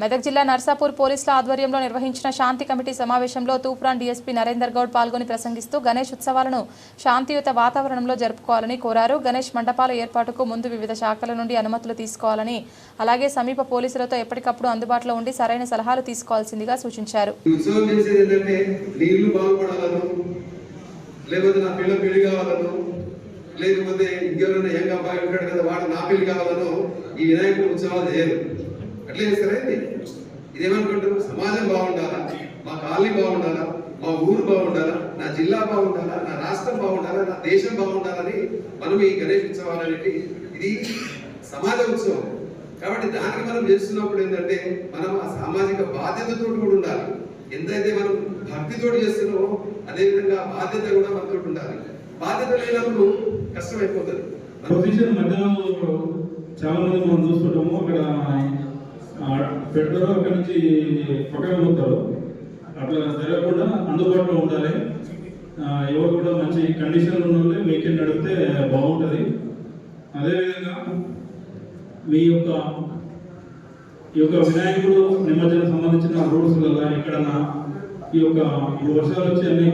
మెదక్ జిల్లా నర్సాపూర్ పోలీసుల ఆధ్వర్యంలో నిర్వహించిన శాంతి కమిటీ సమావేశంలో తూప్రాన్ డీఎస్పీ నరేందర్ గౌడ్ పాల్గొని ప్రసంగిస్తూ గణేష్ ఉత్సవాలను శాంతియుత వాతావరణంలో జరుపుకోవాలని కోరారు. గణేష్ మండపాల ఏర్పాటుకు ముందు వివిధ శాఖల నుండి అనుమతులు తీసుకోవాలని అలాగే సమీప పోలీసులతో ఎప్పటికప్పుడు అందుబాటులో ఉండి సరైన సలహాలు తీసుకోవాల్సిందిగా సూచించారు. లేకపోతే నా పిల్ల పెళ్ళి కావాలను లేకపోతే ఇంకెవరైనా యంగ్ అబ్బాయి ఉంటాడు కదా వాడు నా పెళ్ళి కావాలను ఈ వినాయకుడు ఉత్సవాలు చేయరు. అట్లే చేస్తారా ఇది ఇదేమనుకుంటారు? సమాజం బాగుండాలా? మా కాలనీ బాగుండాలా? మా ఊరు బాగుండాలా? నా జిల్లా బాగుండాలా? నా రాష్ట్రం బాగుండాలా? నా దేశం బాగుండాలని మనం ఈ గణేష్ ఉత్సవాలు అనేది ఇది సమాజ ఉత్సవం. కాబట్టి దానికి మనం చేస్తున్నప్పుడు ఏంటంటే మనం ఆ సామాజిక బాధ్యతతో కూడా ఉండాలి. ఎంతైతే మనం భక్తితో చేస్తున్నామో అదే విధంగా బాధ్యత కూడా మనతో ఉండాలి. బాధ్యత లేనప్పుడు కష్టమైపోతుంది పొజిషన్ మధ్యలో చాలా మంది మనం చూస్తుంటాము నుంచి పక్కన ఉంటారు అట్లా జరగకుండా అందుబాటులో ఉండాలి. ఎవరు కూడా మంచి కండిషన్లో ఉన్న వాళ్ళు వెహికల్ నడిపితే బాగుంటుంది. అదేవిధంగా మీ యొక్క ఈ యొక్క వినాయకుడు నిమజ్జనం సంబంధించిన రూల్స్ ఎక్కడన్నా ఈ యొక్క ఈ వర్షాలు వచ్చి అన్ని